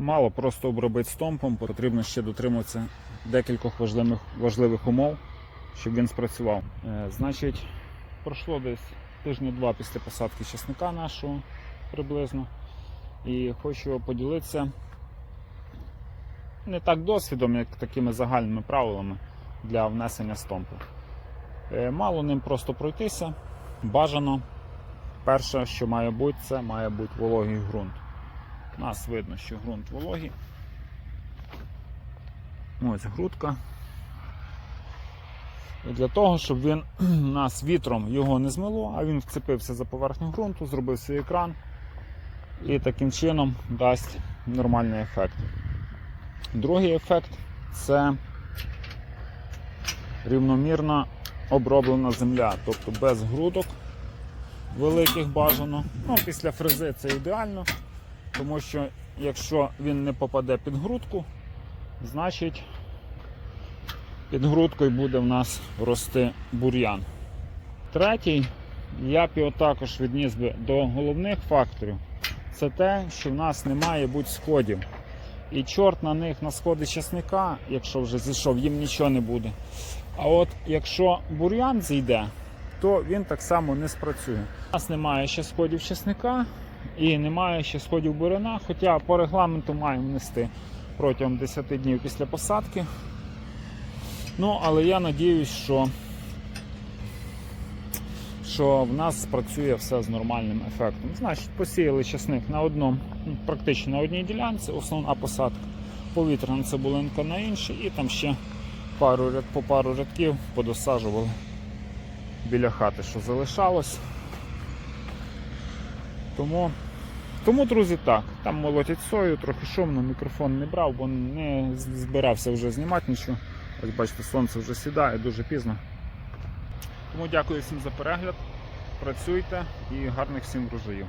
Мало просто обробити стомпом, потрібно ще дотримуватися декількох важливих, важливих умов, щоб він спрацював. Е, значить, пройшло десь тижня-два після посадки часника нашого приблизно. І хочу поділитися не так досвідом, як такими загальними правилами для внесення стомпу. Е, Мало ним просто пройтися. Бажано. Перше, що має бути, це має бути вологий ґрунт. Нас видно, що ґрунт вологий. Ось грудка. І для того, щоб він нас вітром його не змило, а він вцепився за поверхню ґрунту, зробив свій екран і таким чином дасть нормальний ефект. Другий ефект це рівномірно оброблена земля, тобто без грудок великих бажано. Ну, після фрези це ідеально, тому що якщо він не попаде під грудку, значить під грудкою буде в нас рости бур'ян. Третій, я б його також відніс би до головних факторів. Це те, що в нас не має бути сходів. І чорт на них на сходи часника, якщо вже зійшов, їм нічого не буде. А от якщо бур'ян зійде, то він так само не спрацює. У нас немає ще сходів часника і немає ще сходів буряна, хоча по регламенту маємо нести протягом 10 днів після посадки. Ну, але я надіюсь, що, що в нас спрацює все з нормальним ефектом. Значить, посіяли часник на одному, ну, практично на одній ділянці, основна посадка. Повітряна цибулинка на іншій, і там ще пару, по пару рядків подосаджували біля хати, що залишалось. Тому, тому, друзі, так. Там молотять сою, трохи шумно, мікрофон не брав, бо не збирався вже знімати нічого. Ось бачите, сонце вже сідає дуже пізно. Тому дякую всім за перегляд. Працюйте і гарних всім врожаїв.